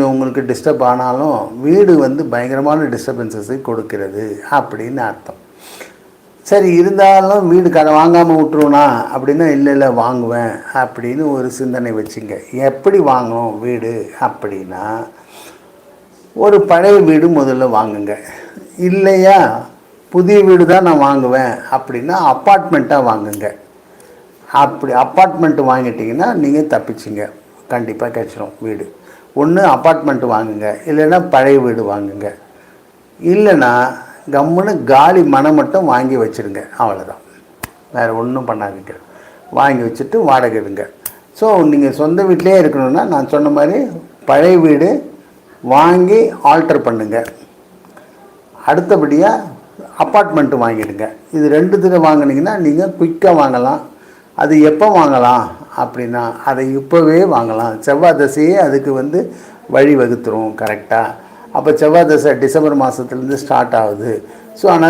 கொஞ்சம் உங்களுக்கு டிஸ்டர்ப் ஆனாலும் வீடு வந்து பயங்கரமான டிஸ்டர்பன்சஸை கொடுக்கிறது அப்படின்னு அர்த்தம். சரி இருந்தாலும் வீடு கடை வாங்காமல் விட்டுருவனா? அப்படின்னா இல்லை இல்லை வாங்குவேன் அப்படின்னு ஒரு சிந்தனை வச்சுங்க. எப்படி வாங்கணும் வீடு அப்படின்னா ஒரு பழைய வீடு முதல்ல வாங்குங்க. இல்லையா புதிய வீடு தான் நான் வாங்குவேன் அப்படின்னா அப்பார்ட்மெண்ட்டாக வாங்குங்க. அப்படி அப்பார்ட்மெண்ட் வாங்கிட்டிங்கன்னா நீங்கள் தப்பிச்சிங்க. கண்டிப்பாக கிடச்சிரும் வீடு. ஒன்று அப்பார்ட்மெண்ட் வாங்குங்க இல்லைன்னா பழைய வீடு வாங்குங்க. இல்லைன்னா கம்முன்னு காலி மனை மட்டும் வாங்கி வச்சுருங்க அவ்வளோதான் வேறு ஒன்றும் பண்ணாதீங்க. வாங்கி வச்சுட்டு வாடகை இருங்க ஸோ நீங்கள் சொந்த வீட்டிலே இருக்கணும்னா நான் சொன்ன மாதிரி பழைய வீடு வாங்கி ஆல்டர் பண்ணுங்கள் அடுத்தபடியாக அப்பார்ட்மெண்ட்டு வாங்கிடுங்க. இது ரெண்டு தடவை வாங்குனீங்கன்னா நீங்கள் குயிக்காக வாங்கலாம். அது எப்போ வாங்கலாம் அப்படின்னா அதை இப்போவே வாங்கலாம். செவ்வாய் தசையே அதுக்கு வந்து வழி வகுத்துரும் கரெக்டாக அப்போ செவ்வாய் தசை டிசம்பர் மாதத்துலேருந்து ஸ்டார்ட் ஆகுது. ஸோ ஆனால்